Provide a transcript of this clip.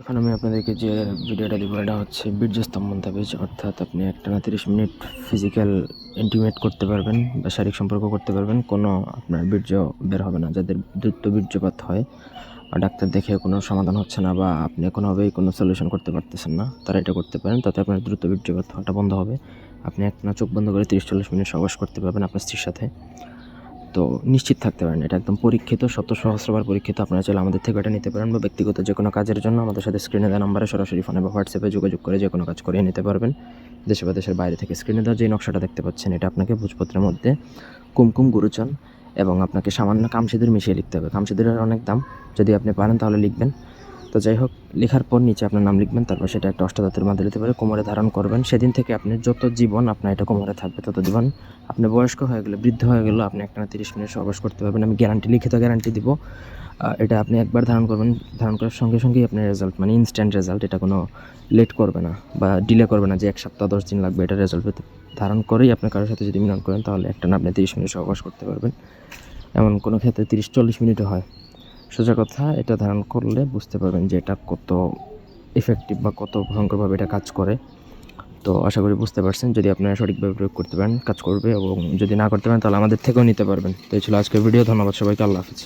এখন আমি আপনাদেরকে যে ভিডিওটা দেবো, এটা হচ্ছে বীর্যস্তম্ভন তাবিজ অর্থাৎ আপনি একটা না তিরিশ মিনিট ফিজিক্যাল ইন্টিমেট করতে পারবেন বা শারীরিক সম্পর্ক করতে পারবেন, কোনো আপনার বীর্য বের হবে না। যাদের দ্রুত বীর্যপাত হয় আর ডাক্তার দেখে কোনো সমাধান হচ্ছে না বা আপনি কোনোভাবেই কোনো সলিউশন করতে পারতেছেন না, তারা এটা করতে পারেন। তাতে আপনার দ্রুত বীর্যপাত হওয়াটা বন্ধ হবে। আপনি এক না চোখ বন্ধ করে তিরিশ চল্লিশ মিনিট সহবাস করতে পারবেন আপনার স্ত্রীর সাথে। তো নিশ্চিত থাকতে পারেন। এটা একদম পরীক্ষিত শত সহস্রবার পরীক্ষিত। আপনারা চাইলে আমাদের থেকে এটা নিতে পারেন বা ব্যক্তিগত যে কোনো কাজের জন্য আমাদের সাথে স্ক্রিনে দেওয়া নাম্বারে সরাসরি ফোনে বা হোয়াটসঅ্যাপে যোগাযোগ করে যে কোনো কাজ করিয়ে নিতে পারবেন। দেশে বা দেশের বাইরে থেকে স্ক্রিনে দেওয়া যে নকশাটা দেখতে পাচ্ছেন, এটা আপনাকে ভোজপত্রের মধ্যে কুমকুম, গুরুচন এবং আপনাকে সামান্য কামসিঁদুর মিশিয়ে লিখতে হবে। কামসিঁদুরের অনেক দাম। যদি আপনি পারেন তাহলে লিখবেন। তো যাই হোক, লেখার পর নিচে আপনার নাম লিখবেন, তারপর সেটা একটা অষ্টাধাতুর মাধ্যমে দিতে পারে, কোমরে ধারণ করবেন। সেদিন থেকে আপনি যত জীবন আপনার এটা কোমরে থাকবে, তত জীবন আপনি বয়স্ক হয়ে গেলে, বৃদ্ধ হয়ে গেলে আপনি একটা তিরিশ মিনিট সহবাস করতে পারবেন। আমি গ্যারান্টি লিখিত গ্যারান্টি দিব। এটা আপনি একবার ধারণ করবেন, ধারণ করার সঙ্গে সঙ্গেই আপনার রেজাল্ট মানে ইনস্ট্যান্ট রেজাল্ট এটা কোনো লেট করবে না বা ডিলে করবে না যে এক সপ্তাহ, দশ দিন লাগবে এটা রেজাল্ট পেতে। ধারণ করেই আপনি কারোর সাথে যদি মিলন করেন, তাহলে একটা না আপনি তিরিশ মিনিট সহবাস করতে পারবেন। এমন কোনো ক্ষেত্রে তিরিশ চল্লিশ মিনিটও হয়। সোজা কথা, এটা ধারণ করলে বুঝতে পারবেন যে এটা কত ইফেক্টিভ বা কত ভয়ঙ্করভাবে এটা কাজ করে। তো আশা করি বুঝতে পারছেন, যদি আপনারা সঠিকভাবে প্রয়োগ করতে পারেন, কাজ করবে এবং যদি না করতে পারেন, তাহলে আমাদের থেকেও নিতে পারবেন। তো এই ছিল আজকের ভিডিও, ধন্যবাদ সবাইকে, আল্লাহ হাফিজ।